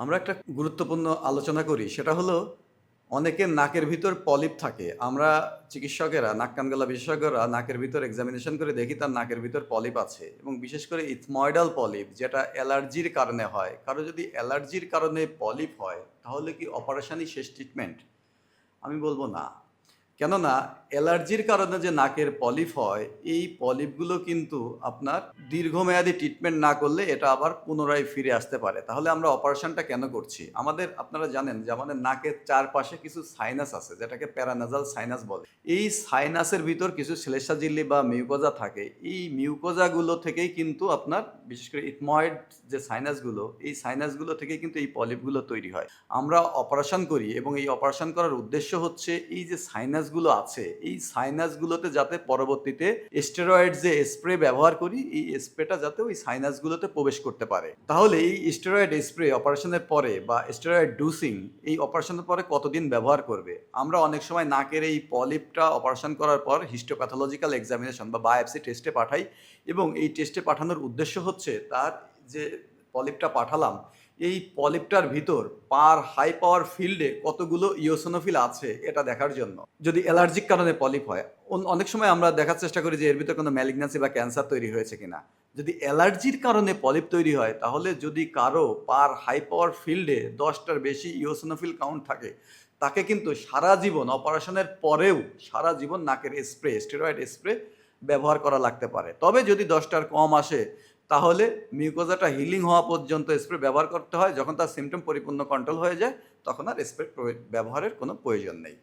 আমরা একটা গুরুত্বপূর্ণ আলোচনা করি, সেটা হলো অনেকের নাকের ভিতর পলিপ থাকে। আমরা চিকিৎসকেরা, নাক কান গলা বিশেষজ্ঞরা নাকের ভিতর এক্সামিনেশন করে দেখি তার নাকের ভিতর পলিপ আছে এবং বিশেষ করে ইথময়ডাল পলিপ, যেটা অ্যালার্জির কারণে হয়। কারও যদি অ্যালার্জির কারণে পলিপ হয়, তাহলে কি অপারেশনই শেষ ট্রিটমেন্ট আমি বলব না। কেননা অ্যালার্জির কারণে যে নাকের পলিপ হয়, এই পলিপগুলো কিন্তু আপনার দীর্ঘমেয়াদী ট্রিটমেন্ট না করলে এটা আবার পুনরায় ফিরে আসতে পারে। তাহলে আমরা অপারেশনটা কেন করছি? আমাদের, আপনারা জানেন যে আমাদের নাকের চারপাশে কিছু সাইনাস আছে, যেটাকে প্যারানাজাল সাইনাস বলে। এই সাইনাসের ভিতর কিছু শ্লেষাজিল্লি বা মিউকোজা থাকে। এই মিউকোজাগুলো থেকেই কিন্তু আপনার, বিশেষ করে ইথময়েড যে সাইনাসগুলো এই সাইনাসগুলো থেকেই কিন্তু এই পলিপগুলো তৈরি হয়। আমরা অপারেশন করি এবং এই অপারেশন করার উদ্দেশ্য হচ্ছে এই যে সাইনাসগুলো আছে, এই সাইনাসগুলোতে যাতে পরবর্তীতে স্টেরয়েড যে স্প্রে ব্যবহার করি, এই স্প্রেটা যাতে ওই সাইনাসগুলোতে প্রবেশ করতে পারে। তাহলে এই স্টেরয়েড স্প্রে অপারেশনের পরে বা স্টেরয়েড ডুসিং এই অপারেশনের পরে কতদিন ব্যবহার করবে? আমরা অনেক সময় নাকের এই পলিপটা অপারেশন করার পর হিস্টোপ্যাথোলজিক্যাল এক্সামিনেশন বা বায়োপসি টেস্টে পাঠাই এবং এই টেস্টে পাঠানোর উদ্দেশ্য হচ্ছে তার যে পলিপটা পাঠালাম এই পলিপটার ভিতর পার হাই পাওয়ার ফিল্ডে কতগুলো ইওসোনোফিল আছে এটা দেখার জন্য। যদি অ্যালার্জিক কারণে পলিপ হয়, অন- অনেক সময় আমরা দেখার চেষ্টা করি যে এর ভিতরে কোনো ম্যালিগন্যান্সি বা ক্যান্সার তৈরি হয়েছে কিনা। যদি অ্যালার্জির কারণে পলিপ তৈরি হয়, তাহলে যদি কারও পার হাই পাওয়ার ফিল্ডে দশটার বেশি ইওসোনোফিল কাউন্ট থাকে, তাকে কিন্তু সারা জীবন অপারেশনের পরেও সারা জীবন নাকের স্প্রে স্টেরয়েড স্প্রে ব্যবহার করা লাগতে পারে। তবে যদি দশটার কম আসে তাহলে মিউকোজাটা হিলিং হওয়া পর্যন্ত স্প্রে ব্যবহার করতে হয়। যখন তার সিমটম পরিপূর্ণ কন্ট্রোল হয়ে যায়, তখন আর স্প্রে ব্যবহারের কোনো প্রয়োজন নেই।